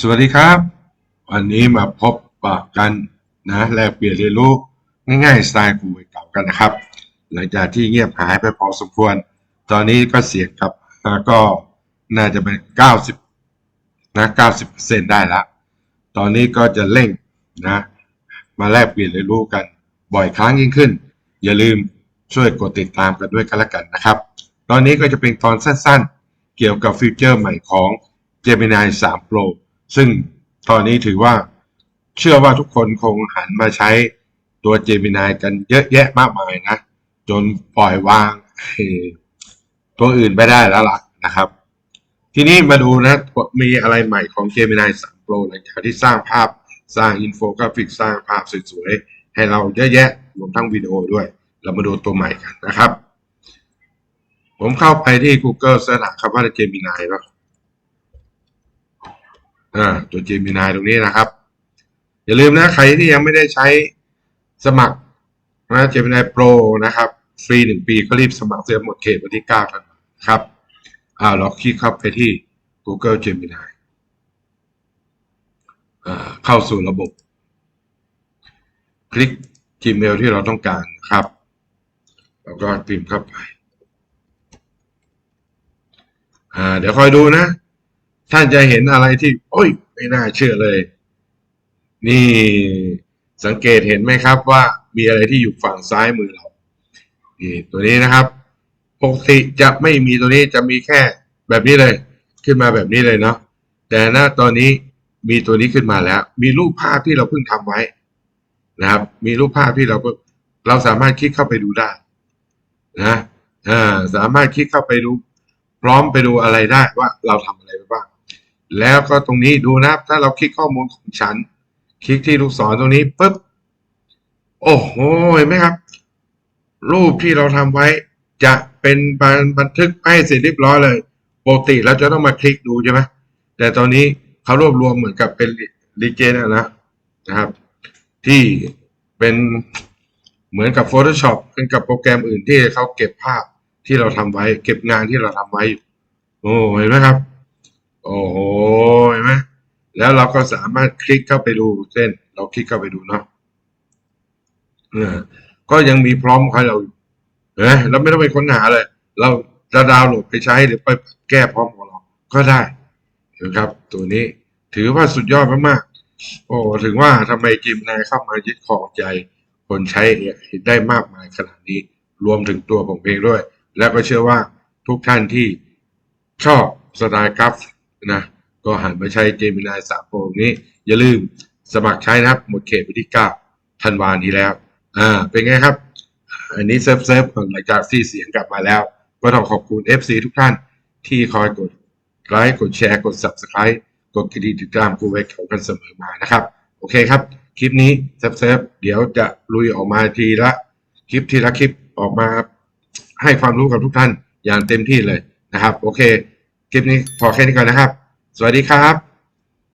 สวัสดีครับ วันนี้มาพบปะกันนะแลกเปลี่ยนเรียนรู้ง่ายๆสไตล์ครูเก่ากันนะครับ หลังจากที่เงียบหายไปพอสมควร ตอนนี้ก็เสียงกับก็น่าจะเป็น 90นะ90%ได้ละ ตอนนี้ก็จะเร่งนะมาแลกเปลี่ยนเรียนรู้กันบ่อยครั้งยิ่งขึ้น อย่าลืมช่วยกดติดตามกันด้วยกันละกันนะครับ ตอนนี้ก็จะเป็นตอนสั้นๆ เกี่ยวกับฟีเจอร์ใหม่ของ Gemini 3 Pro ซึ่งตอนนี้ถือว่าเชื่อว่าทุกคนคงหันมาใช้ตัว Gemini กันเยอะแยะมากมายนะ จนปล่อยวางตัวอื่นไปได้แล้วล่ะนะครับ ทีนี้มาดูนะ มีอะไรใหม่ของ Gemini 3 Pro หลังจากที่สร้างภาพสร้างอินโฟกราฟิกสร้างภาพสวยๆ ให้เราเยอะแยะรวมทั้งวิดีโอด้วย เรามาดูตัวใหม่กันนะครับ ผมเข้าไปที่ Google เสิร์ชหาคำว่า Gemini ป่ะ อ่าตัว Gemini ตรงนี้นะครับ อย่าลืมนะใครที่ยังไม่ได้ใช้สมัครนะ Gemini Pro นะครับ ฟรีหนึ่งปีก็รีบสมัครเสื้อหมดเขตวันที่9ธันวาคมครับอ่าเราคลิกเข้าไปที่ Google Gemini อ่าเข้าสู่ระบบ คลิก Gmail ที่เราต้องการครับแล้วก็พิมพ์เข้าไป อ่า เดี๋ยวคอยดูนะ ท่านจะเห็นอะไรที่ โอ้ย ไม่น่าเชื่อเลย นี่สังเกตเห็นไหมครับว่ามีอะไรที่อยู่ฝั่งซ้ายมือเรา นี่ตัวนี้นะครับ ปกติจะไม่มีตัวนี้จะมีแค่แบบนี้เลย ขึ้นมาแบบนี้เลยเนาะ แต่ณตอนนี้มีตัวนี้ขึ้นมาแล้ว มีรูปภาพที่เราเพิ่งทำไว้นะครับ มีรูปภาพที่เราก็เราสามารถคลิกเข้าไปดูได้นะอ่าสามารถคลิกเข้าไปดู พร้อมไปดูอะไรได้ว่าเราทำอะไรไปบ้าง แล้วก็ตรงนี้ดูนะครับ ถ้าเราคลิกข้อมูลของฉัน คลิกที่ลูกศรตรงนี้ปุ๊บ โอ้โหเห็นไหมครับ รูปที่เราทำไว้ จะเป็นบันบนทึกให้เสร็จเรียบร้อยเลยปกติเราจะต้องมาคลิกดูใช่ไหมแต่ตอนนี้เขารวบรวมเหมือนกับเป็นรีเจนอะนะนะครับ ที่เป็นเหมือนกับ Photoshop เป็นกับโปรแกรมอื่นที่เขาเก็บภาพที่เราทำไว้ เก็บงานที่เราทำไว้อยู่โอ้เห็นไหมครับ โอ้โหเห็นไหมแล้วเราก็สามารถคลิกเข้าไปดูเส้น เราคลิกเข้าไปดูเนาะเออก็ยังมีพร้อมให้เราเห็นเราไม่ต้องไปค้นหาเลย เราจะดาวน์โหลดไปใช้หรือไปแก้พร้อมของเราก็ได้เห็นะครับ ตัวนี้ถือว่าสุดยอดมากๆโอ้ถึงว่าทำไมจิมนายเข้ามายึดครองใจ คนใช้ได้มากมายขนาดนี้ รวมถึงตัวผมเองด้วย แล้วก็เชื่อว่าทุกท่านที่ชอบสไตล์กราฟ นะก็หันมาใช้ Gemini 3 Pro นี้ อย่าลืมสมัครใช้นะครับ หมดเขตวันที่9ธันวานี้แล้ว อ่า เป็นไงครับ อันนี้เซิร์ฟเซิร์ฟก่อนหลังจากที่เสียงกลับมาแล้ว ก็ต้องขอบคุณ FC ทุกท่านที่คอยกดไลค์กดแชร์กด Subscribe กดกระดิ่งติดตามกูไว้เขากันเสมอมานะครับ โอเคครับ คลิปนี้เซิร์ฟเซิร์ฟเดี๋ยวจะลุยออกมาทีละ คลิปทีละคลิปออกมาให้ความรู้กับทุกท่านอย่างเต็มที่เลยนะครับ โอเค คลิปนี้พอแค่นี้ก่อนนะครับ สวัสดีครับ